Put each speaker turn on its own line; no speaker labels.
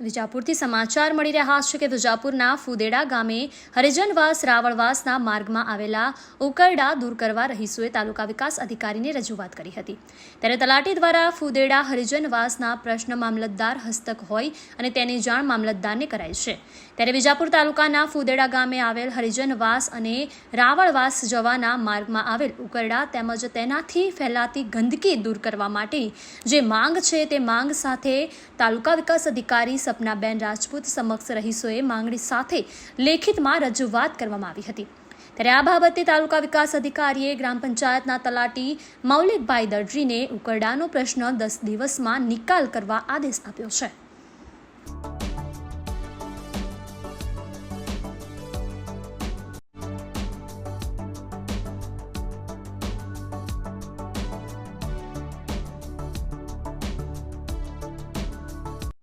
વિજાપુરથી સમાચાર મળી રહ્યા છે કે વિજાપુરના ફુદેડા ગામે હરિજનવાસ રાવળવાસના માર્ગમાં આવેલા ઉકરડા દૂર કરવા રહીશોએ તાલુકા વિકાસ અધિકારીને રજૂઆત કરી હતી. ત્યારે તલાટી દ્વારા ફુદેડા હરિજનવાસના પ્રશ્ન મામલતદાર હસ્તક હોય અને તેની જાણ મામલતદારને કરાઈ છે. ત્યારે વિજાપુર તાલુકાના ફુદેડા ગામે આવેલ હરિજનવાસ અને રાવળવાસ જવાના માર્ગમાં આવેલ ઉકરડા તેમજ તેનાથી ફેલાતી ગંદકી દૂર કરવા માટે જે માંગ છે તે માંગ સાથે તાલુકા વિકાસ અધિકારી સપનાબેન રાજપૂત સમક્ષ રહીશોએ માંગણી સાથે લેખિતમાં રજૂઆત કરવામાં આવી હતી. ત્યારે આ બાબતે તાલુકા વિકાસ અધિકારીએ ગ્રામ પંચાયતના તલાટી મૌલિકભાઈ દરજીને ઉકરડાનો પ્રશ્ન દસ દિવસમાં નિકાલ કરવા આદેશ આપ્યો છે.